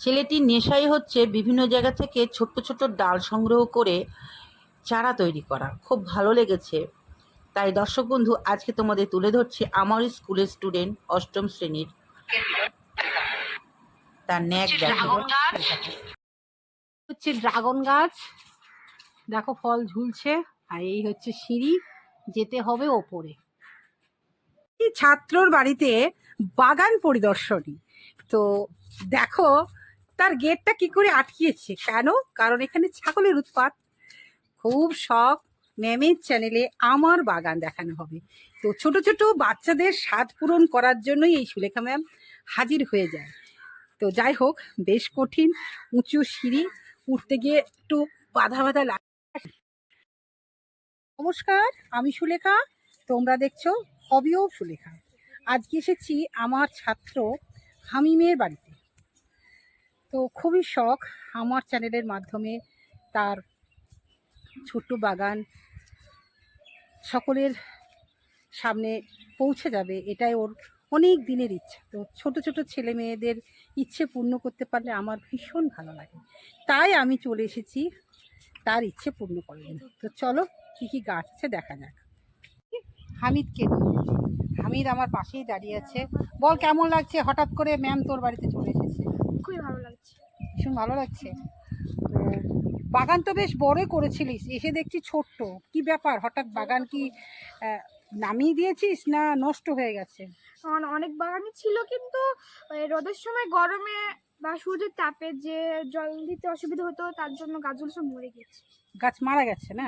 ছেলেটির নেশাই হচ্ছে বিভিন্ন জায়গা থেকে ছোট্ট ছোট্ট ডাল সংগ্রহ করে চারা তৈরি করা। খুব ভালো লেগেছে। তাই দর্শক বন্ধু আজকে তোমাদের তুলে ধরছি আমার স্কুলের স্টুডেন্ট অষ্টম শ্রেণির। তার ন্যাক হচ্ছে ড্রাগন গাছ। দেখো ফল ঝুলছে। আর এই হচ্ছে সিঁড়ি। যেতে হবে ওপরে। এই ছাত্রর বাড়িতে বাগান পরিদর্শনী। তো দেখো তার গেটটা কি করে আটকিয়েছে? কেন? কারণ এখানে ছাগলের উৎপাত। খুব শখ। ম্যামের চ্যানেলে আমার বাগান দেখানো হবে। তো ছোট ছোট বাচ্চাদের স্বাদ পূরণ করার জন্যই এই সুলেখা ম্যাম হাজির হয়ে যায়। তো যাই হোক, বেশ কঠিন, উঁচু সিঁড়ি, উঠতে গিয়ে একটু বাধা বাধা লাগে নমস্কার, আমি সুলেখা। তোমরা দেখছ হবিও সুলেখা। আজকে এসেছি আমার ছাত্র হামিমের বাড়িতে। তো খুবই শখ আমার চ্যানেলের মাধ্যমে তার ছোট্ট বাগান সকলের সামনে পৌঁছে যাবে, এটাই ওর অনেক দিনের ইচ্ছা। তো ছোট ছোট ছেলে মেয়েদের ইচ্ছে পূর্ণ করতে পারলে আমার ভীষণ ভালো লাগে। তাই আমি চলে এসেছি, তার ইচ্ছে পূর্ণ করবেন তো চলো, কী কী গাছ আছে দেখা যাক। হামিদকে। হামিদ আমার পাশেই দাঁড়িয়ে আছে। বল, কেমন লাগছে? হঠাৎ করে ম্যাম তোর বাড়িতে চলে এসেছে। ভীষণ ভালো লাগছে। বাগান তো বেশ বড়ই করেছিলিস এসে দেখছি ছোট্ট। কি ব্যাপার? হঠাৎ বাগান কি নামিয়ে দিয়েছিস না নষ্ট হয়ে গেছে? অনেক বাগানই ছিল কিন্তু রোদের সময় গরমে বা সূর্যের তাপে যে জল দিতে অসুবিধা হতো তার জন্য গাছগুলো সব মরে গেছে। গাছ মারা গেছে না?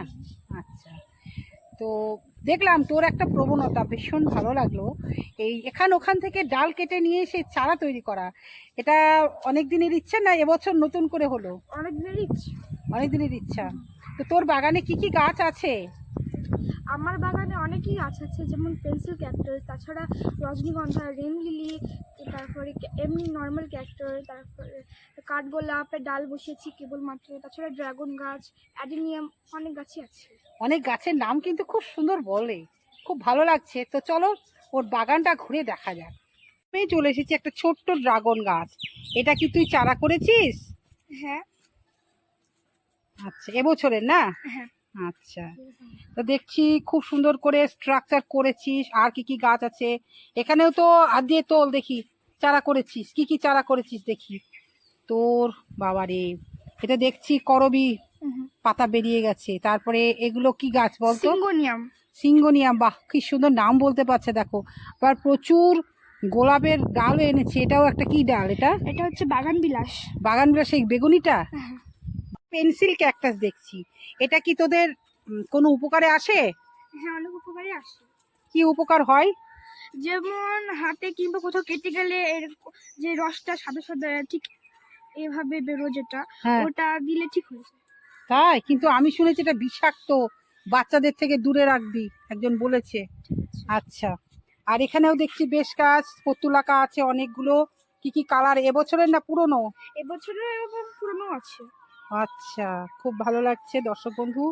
আচ্ছা। তো দেখলাম তোর একটা প্রবণতা ভীষণ ভালো লাগল। এই এখান ওখান থেকে ডাল কেটে নিয়ে এসে চারা তৈরি করা। এটা অনেক দিনের ইচ্ছা না? এবছর নতুন করে হলো? অনেক দিনের ইচ্ছা। অনেক দিনের ইচ্ছা। তো তোর বাগানে কি কি গাছ আছে? আমার বাগানে অনেকই গাছ আছে যেমন পেন্সিল ক্যাক্টাস তাছাড়া রজনীগন্ধা রেন লিলি তারপরে এমনি নর্মাল ক্যাক্টাস তারপরে কাঠগোলাপের ডাল বসিয়েছি কেবলমাত্র তাছাড়া ড্রাগন গাছ অ্যাডিনিয়াম অনেক গাছই আছে। অনেক গাছের নাম কিন্তু খুব সুন্দর বলে খুব ভালো লাগছে। তো চলো ওর বাগানটা ঘুরে দেখা যাক। আমি চলে এসেছি একটা ছোট্ট ড্রাগন গাছ। এটা কি তুই চারা করেছিস? হ্যাঁ। আচ্ছা এবছরের না? হ্যাঁ। আচ্ছা। তো দেখছি খুব সুন্দর করে স্ট্রাকচার করেছিস। আর কি কি গাছ আছে? এখানেও তো হাত দিয়ে তোল দেখি। চারা করেছিস? কি কি চারা করেছিস দেখি? তোর বাবারে। এটা দেখছি করবি। পাতা বেরিয়ে গেছে। তারপরে এগুলো কি গাছ বলতো? সিঙ্গোনিয়াম। সিঙ্গোনিয়াম। বাহ কি সুন্দর নাম বলতে পারছে দেখো। আবার প্রচুর গোলাপের ডালও এনেছে। এটাও একটা কি ডাল এটা? এটা হচ্ছে বাগান বিলাস বাগান সেই বেগুনিটা? হ্যাঁ। পেন্সিল ক্যাকটাস দেখছি। এটা কি তোদের কোনো উপকারে আসে? হ্যাঁ অনেক উপকারী আসে। কি উপকার হয়? যেমন হাতে কিংবা কোথাও কেটে গেলে এর যে রসটা সাদা সাদা ঠিক এভাবে বেরো যেটা হ্যাঁ। ওটা দিলে ঠিক হয়ে যায়। তাই? কিন্তু আমি শুনেছি এটা বিষাক্ত বাচ্চাদের থেকে দূরে রাখবি একজন বলেছে। আচ্ছা। আর এখানেও দেখছি বেশ কাজ পতুলাকা আছে অনেকগুলো। কি কি কালার? এবছরের না পুরনো? এবছরের এবং পুরনো আছে। আচ্ছা খুব ভালো লাগছে দর্শক বন্ধু।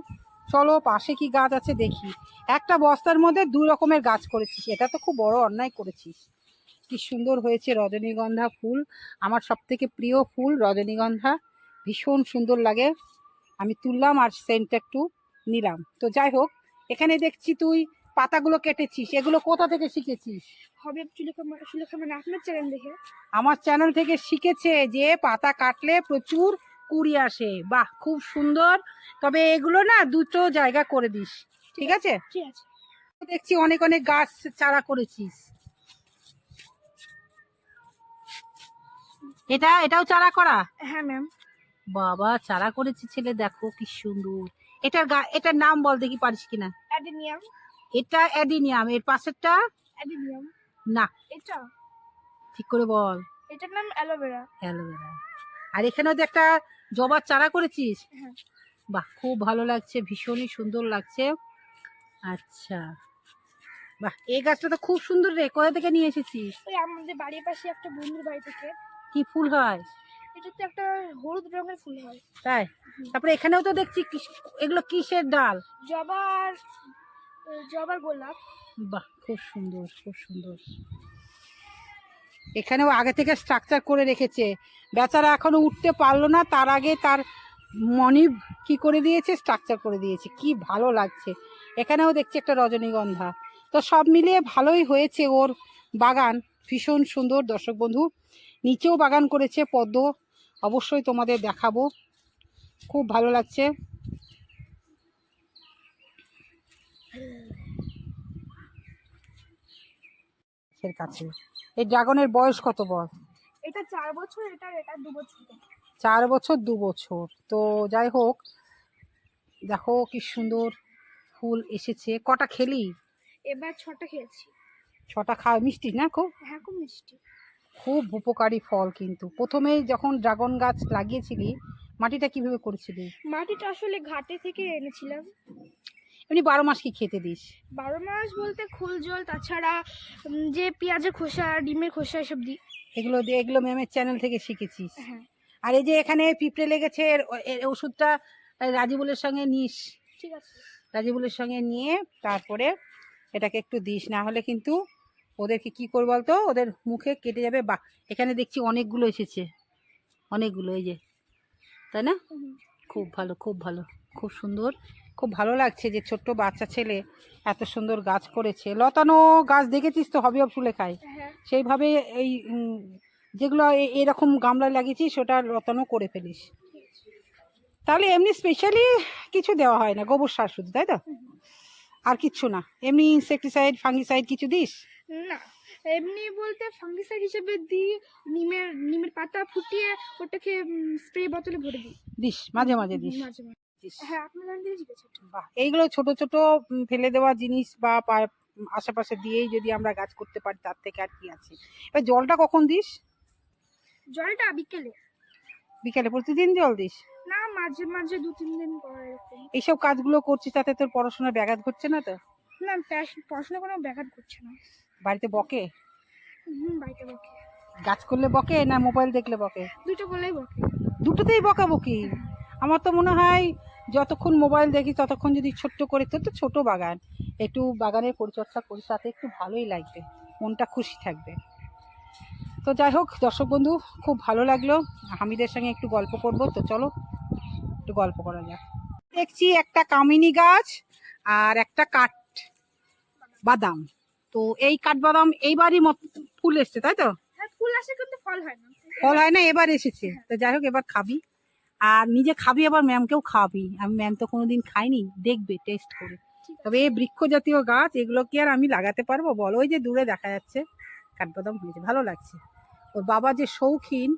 চলো পাশে কি গাছ আছে দেখি। একটা বস্তার মধ্যে দুই রকমের গাছ করেছিস। এটা তো খুব বড় অন্যায় করেছিস। কি সুন্দর হয়েছে রজনীগন্ধা ফুল। আমার সব থেকে প্রিয় ফুল রজনীগন্ধা। ভীষণ সুন্দর লাগে। আমি তুললাম আর সেন্টটা একটু নিলাম। তো যাই হোক এখানে দেখছি তুই পাতাগুলো কেটেছিস। এগুলো কোথা থেকে শিখেছিস? হবে সুলেখা সুলেখা মানে আপনার চ্যানেল দেখে। আমার চ্যানেল থেকে শিখেছে যে পাতা কাটলে প্রচুর কুড়ি আসে। বাহ খুব সুন্দর। তবে এগুলো না দুটো জায়গা করে দিস ঠিক আছে? ঠিক আছে। দেখছি অনেক অনেক গাছ চারা করেছিস। এটা এটাও চারা করা? হ্যাঁ ম্যাম বাবা চারা করেছি ছেলে দেখো কি সুন্দর। এটার গা এটার নাম বল দেখি পারিস কিনা? অ্যাডিনিয়াম। এটা অ্যাডিনিয়াম এর পাশেরটা? অ্যাডিনিয়াম। না। এটা? ঠিক করে বল। এটার নাম অ্যালোভেরা। অ্যালোভেরা। আর এখানেও তো একটা জবার চারা করেছিস? হ্যাঁ। বাহ খুব ভালো লাগছে ভীষণই সুন্দর লাগছে। আচ্ছা। বাহ এই গাছটা তো খুব সুন্দর রে কোথা থেকে নিয়ে এসেছিস? ওই আমাদের বাড়ির পাশে একটা বন্ধুর বাড়ি থেকে। কি ফুল হয়? এটা তো একটা হলুদ রঙের ফুল হয়। তাই? তারপরে এখানেও তো দেখছি এগুলো কিসের ডাল? জবার জবার গোলাপ। বাহ খুব সুন্দর খুব সুন্দর। এখানেও আগে থেকে স্ট্রাকচার করে রেখেছে। বেচারা এখনও উঠতে পারল না, তার আগে তার মনি কি করে দিয়েছে? স্ট্রাকচার করে দিয়েছে। কি ভালো লাগছে। এখানেও দেখছি একটা রজনীগন্ধা। তো সব মিলিয়ে ভালোই হয়েছে ওর বাগান। ভীষণ সুন্দর। দর্শক বন্ধু, নিচেও বাগান করেছে পদ্ম। অবশ্যই তোমাদের দেখাবো। খুব ভালো লাগছে। কাছে। এই ড্রাগনের বয়স কত বল? এটা চার বছর এটা এটা দু বছর। চার বছর দু বছর। তো যাই হোক দেখো কি সুন্দর ফুল এসেছে। কটা খেলি? এবার ছটা খেয়েছি। ছটা খাওয়া মিষ্টি না খুব? হ্যাঁ খুব মিষ্টি। খুব উপকারী ফল কিন্তু। প্রথমে যখন ড্রাগন গাছ লাগিয়েছিলি মাটিটা কীভাবে করেছিলি? মাটিটা আসলে ঘাটে থেকে এনেছিলাম। এমনি বারো মাস কি খেতে দিস? বারো মাস বলতে খোল জল তাছাড়া যে পেঁয়াজের খোসা ডিমের খোসা এসব দিই এগুলো দিয়ে এগুলো ম্যামের চ্যানেল থেকে শিখেছিস। হ্যাঁ। আর এই যে এখানে পিঁপড়ে লেগেছে এর এর ওষুধটা রাজিবুলের সঙ্গে নিস। ঠিক আছে। রাজিবুলের সঙ্গে নিয়ে তারপরে এটাকে একটু দিস না হলে কিন্তু ওদেরকে কি করব বলতো? ওদের মুখে কেটে যাবে। বা এখানে দেখছি অনেকগুলো এসেছে। অনেকগুলো এই যে। তাই না? খুব ভালো খুব ভালো খুব সুন্দর। খুব ভালো লাগছে যে ছোট্ট বাচ্চা ছেলে এত সুন্দর গাছ করেছে। লতানো গাছ দেখেছিস তো হবি অফ খায় হ্যাঁ। সেইভাবে এই যেগুলো এরকম গামলায় লাগিয়েছিস ওটা লতানো করে ফেলিস। তাহলে এমনি স্পেশালি কিছু দেওয়া হয় না গোবর সার শুধু তাই তো? আর কিচ্ছু না। এমনি ইনসেকটিসাইড ফাঙ্গিসাইড কিছু দিস? না এমনি বলতে ফাঙ্গিসাইড হিসেবে দিই নিমের নিমের পাতা ফুটিয়ে ওটাকে স্প্রে বোতলে ভরে দিই। দিস মাঝে মাঝে দিস। মাঝে মাঝে। দিস। হ্যাঁ আপনার জান দিয়ে বাহ। এইগুলো ছোট ছোট ফেলে দেওয়া জিনিস বা আশেপাশে দিয়েই যদি আমরা গাছ করতে পারি তার থেকে আর কি আছে। এবার জলটা কখন দিস? জলটা বিকেলে। বিকেলে? প্রতিদিন জল দিস? না মাঝে মাঝে দু তিন দিন পর এইসব কাজগুলো করছিস তাতে তোর পড়াশোনার ব্যাঘাত ঘটছে না তো? না পড়াশোনা কোনো ব্যাঘাত করছে না। বাড়িতে বকে? হুম বাড়িতে বকে। গাছ করলে বকে না মোবাইল দেখলে বকে? দুটো বলেই বকে। দুটোতেই বকাবকি? আমার তো মনে হয় যতক্ষণ মোবাইল দেখি ততক্ষণ যদি ছোট্ট করে তো তো ছোটো বাগান। একটু বাগানের পরিচর্যা করিস তাতে একটু ভালোই লাগবে মনটা খুশি থাকবে। তো যাই হোক দর্শক বন্ধু খুব ভালো লাগল। হামিদের সঙ্গে একটু গল্প করব তো চলো একটু গল্প করা যাক। দেখছি একটা কামিনী গাছ আর একটা কাঠ বাদাম। তো এই কাঠবাদাম এইবারই মত ফুল এসছে তাই তো? হ্যাঁ ফুল আসে কিন্তু ফল হয় না। ফল হয় না এবার এসেছে। তো যাই হোক এবার খাবি। আর নিজে খাবি আবার ম্যামকেও খাওয়াবি। আমি ম্যাম তো কোনোদিন খাইনি, দেখবে টেস্ট করে। তবে এই বৃক্ষ জাতীয় গাছ এগুলো কি আর আমি লাগাতে পারব? বলো, ওই যে দূরে দেখা যাচ্ছে, কাঠবাদাম হয়েছে ভালো লাগছে। ওর বাবা যে শৌখিন,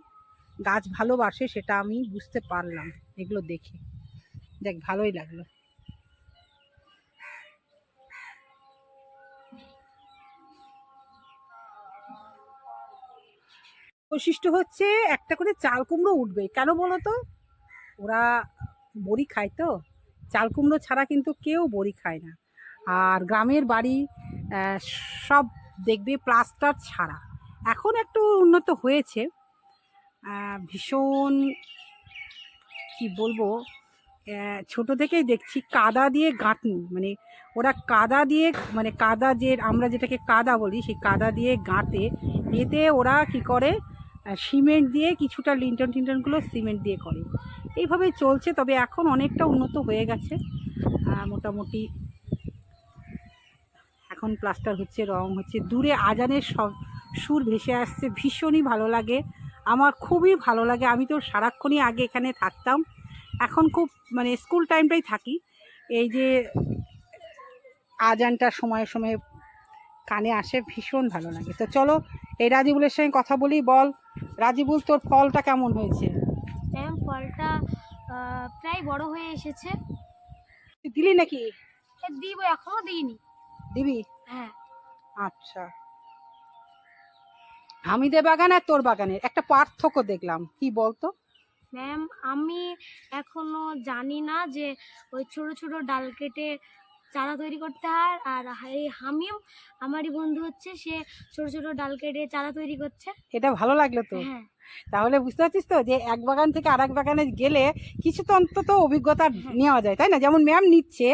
গাছ ভালোবাসে সেটা আমি বুঝতে পারলাম, এগুলো দেখে। দেখ ভালোই লাগল। বৈশিষ্ট্য হচ্ছে, একটা করে চাল কুমড়ো উঠবে। কেন বলো তো? ওরা বড়ি খায় তো? চাল কুমড়ো ছাড়া কিন্তু কেউ বড়ি খায় না। আর গ্রামের বাড়ি সব দেখবে প্লাস্টার ছাড়া। এখন একটু উন্নত হয়েছে। ভীষণ, কি বলব ছোট থেকেই দেখছি কাদা দিয়ে গাঁথনি মানে ওরা কাদা দিয়ে মানে কাদা যে, আমরা যেটাকে কাদা বলি, সেই কাদা দিয়ে গাঁতে এতে ওরা কি করে সিমেন্ট দিয়ে কিছুটা লিন্টন টিন্টনগুলো সিমেন্ট দিয়ে করে। এইভাবে চলছে, তবে এখন অনেকটা উন্নত হয়ে গেছে। মোটামুটি এখন প্লাস্টার হচ্ছে, রং হচ্ছে। দূরে আজানের সব সুর ভেসে আসছে, ভীষণই ভালো লাগে। আমার খুবই ভালো লাগে। আমি তো সারাক্ষণই আগে এখানে থাকতাম। এখন খুব মানে স্কুল টাইমটাই থাকি। এই যে আজানটা সময়ে সময়ে কানে আসে, ভীষণ ভালো লাগে। তো চলো, এই রাজিবুলের সঙ্গে কথা বলি, বল। রাজিবুল, তোর ফলটা কেমন হয়েছে? ম্যাম ফলটা প্রায় বড় হয়ে এসেছে। দিলি নাকি? দিব এখনও দিইনি। দিবি? হ্যাঁ। আচ্ছা। হামিদের বাগান আর তোর বাগানের। একটা পার্থক্য দেখলাম। কি বলতো? ম্যাম আমি এখনও জানি না যে ওই ছোট ছোট ডাল কেটে চারা তৈরি করতে হয়। আর এই হামিম আমারই বন্ধু হচ্ছে সে ছোট ছোট ডাল কেটে চারা তৈরি করছে। এটা ভালো লাগল তো। হ্যাঁ। তাহলে বুঝতে পারছিস তো যে এক বাগান থেকে আর এক বাগানে গেলে কিছু তো অন্তত অভিজ্ঞতা নেওয়া যায় তাই না? যেমন ম্যাম নিচ্ছে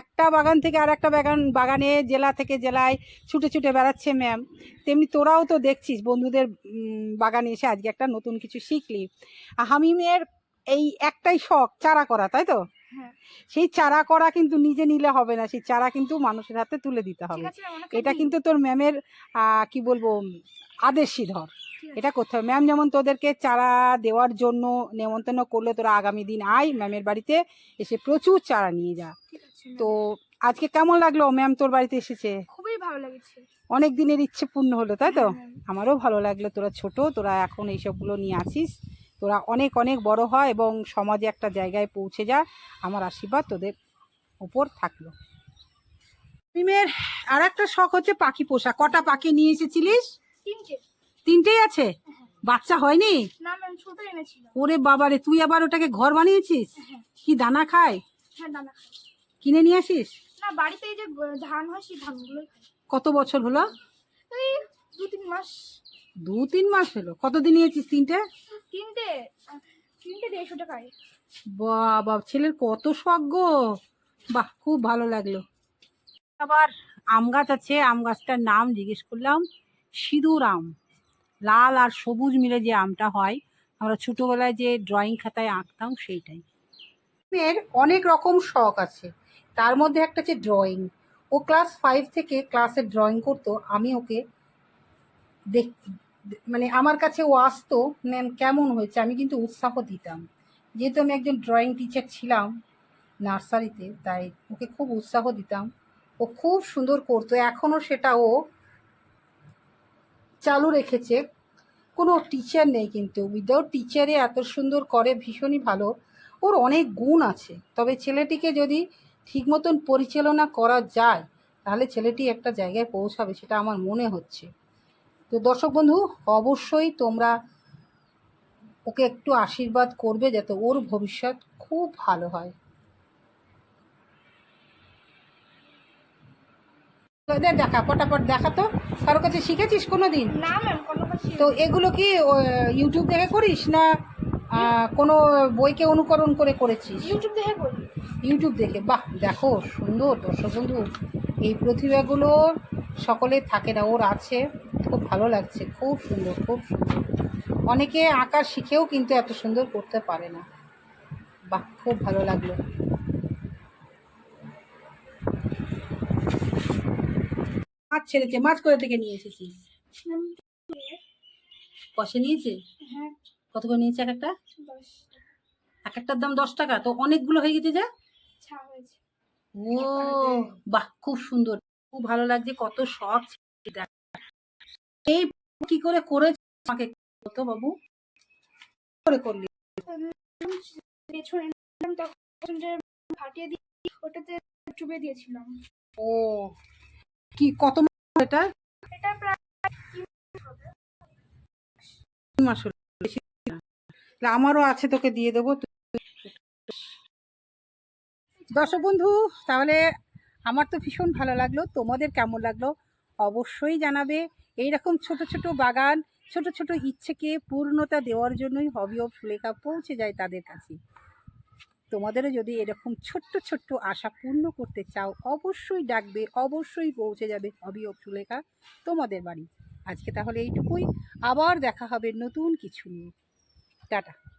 একটা বাগান থেকে আর একটা বাগান বাগানে জেলা থেকে জেলায় ছুটে ছুটে বেড়াচ্ছে ম্যাম তেমনি তোরাও তো দেখছিস বন্ধুদের বাগানে এসে আজকে একটা নতুন কিছু শিখলি। হামিমের এই একটাই শখ চারা করা তাই তো? হ্যাঁ। সেই চারা করা কিন্তু নিজে নিলে হবে না সেই চারা কিন্তু মানুষের হাতে তুলে দিতে হবে। এটা কিন্তু তোর ম্যামের কি বলব আদেশই ধর। এটা করতে হবে। ম্যাম যেমন তোদেরকে চারা দেওয়ার জন্য নেমন্তন্ন করলে তোরা আগামী দিন আয় ম্যামের বাড়িতে এসে প্রচুর চারা নিয়ে যা। তো আজকে কেমন লাগল? ম্যাম তোর বাড়িতে এসেছে? খুবই ভালো লেগেছে। অনেক দিনের ইচ্ছে পূর্ণ হলো তাই তো? হ্যাঁ, আমারও ভালো লাগল তোরা ছোট তোরা এখন এইসবগুলো নিয়ে আসিস। তোরা অনেক অনেক বড় হয় এবং সমাজে একটা জায়গায় পৌঁছে যা। আমার আশীর্বাদ তোদের উপর থাকল। মিমের আর একটা শখ হচ্ছে পাখি পোষা। কটা পাখি নিয়ে এসেছিলিস? তিনটে। তিনটেই আছে? বাচ্চা হয়নি? ওরে বাবারে তুই আবার ওটাকে ঘর বানিয়েছিস? হ্যাঁ। কি দানা খায়? হ্যাঁ দানা খাই। কিনে নিয়ে আসিস? না বাড়িতে যে ধান হয় সেই ধানগুলোই কত বছর হলো? দু তিন মাস। দু তিন মাস হলো। কতদিন নিয়েছিস তিনটে? তিনটে। তিনটে দেড়শো টাকায় বাবা ছেলের কত শখ গো। বাহ খুব ভালো লাগল। আবার আম গাছ আছে আম গাছটার নাম জিজ্ঞেস করলাম সিঁদুর আম। লাল আর সবুজ মিলে যে আমটা হয়, আমরা ছোটোবেলায় যে ড্রয়িং খাতায় আঁকতাম সেইটাই। মেয়ের অনেক রকম শখ আছে। তার মধ্যে একটা হচ্ছে ড্রয়িং ও ক্লাস ফাইভ থেকে ক্লাসে ড্রয়িং করতো, আমি ওকে দেখ মানে আমার কাছে ও আসতো, ম্যাম, কেমন হয়েছে? আমি কিন্তু উৎসাহ দিতাম। যেহেতু আমি একজন ড্রয়িং টিচার ছিলাম নার্সারিতে তাই ওকে খুব উৎসাহ দিতাম। ও খুব সুন্দর করতো। এখনও সেটা ও চালু রেখেছে। কোনো টিচার নেই কিন্তু। উইদাউট টিচারে এত সুন্দর করে ভীষণই ভালো। ওর অনেক গুণ আছে। তবে ছেলেটিকে যদি ঠিক মতন পরিচালনা করা যায়, তাহলে ছেলেটি একটা জায়গায় পৌঁছাবে সেটা আমার মনে হচ্ছে। তো দর্শক বন্ধু, অবশ্যই তোমরা ওকে একটু আশীর্বাদ করবে যাতে ওর ভবিষ্যৎ খুব ভালো হয়। তো এদের দেখা পটাপট দেখা তো। কারও কাছে শিখেছিস কোনো দিন না ম্যাম কোনো তো এগুলো কি ইউটিউব দেখে করিস না কোনো বইকে অনুকরণ করে করেছিস? ইউটিউব দেখে করি। ইউটিউব দেখে? বাহ দেখো সুন্দর দর্শক বন্ধু। এই প্রতিভাগুলো সকলে থাকে না ওর আছে। খুব ভালো লাগছে খুব সুন্দর খুব সুন্দর। অনেকে আঁকা শিখেও কিন্তু এত সুন্দর করতে পারে না। বাহ খুব ভালো লাগল। মাছ ছেড়েছে মাছ করে থেকে নিয়ে এসেছিস? কষে নিয়েছে হ্যাঁ। কত করে নিয়েছে এক একটা? এক একটার দাম দশ টাকা। তো অনেকগুলো হয়ে গেছে যা? ও বাহ খুব সুন্দর। খুব ভালো লাগছে কত শখ এই কি করে করে আমাকে বলতো বাবু? করে করলি? ফাটিয়ে দিয়ে ওটাতে চুবে দিয়েছিলাম। ও কি কত মাস এটা? এটা প্রায় মাস হলো। আমারও আছে তোকে দিয়ে দেবো। দর্শক বন্ধু তাহলে আমার তো ভীষণ ভালো লাগল। তোমাদের কেমন লাগল অবশ্যই জানাবে। এইরকম ছোট ছোট বাগান ছোট ছোট ইচ্ছেকে পূর্ণতা দেওয়ার জন্যই হবি অফ সুলেখা পৌঁছে যায় তাদের কাছে। তোমাদেরও যদি এরকম ছোট্ট ছোট্ট আশা পূর্ণ করতে চাও, অবশ্যই ডাকবে, অবশ্যই পৌঁছে যাবে অভিযোগ সুলেখা তোমাদের বাড়ি। আজকে তাহলে এইটুকুই। আবার দেখা হবে নতুন কিছু নিয়ে। টাটা।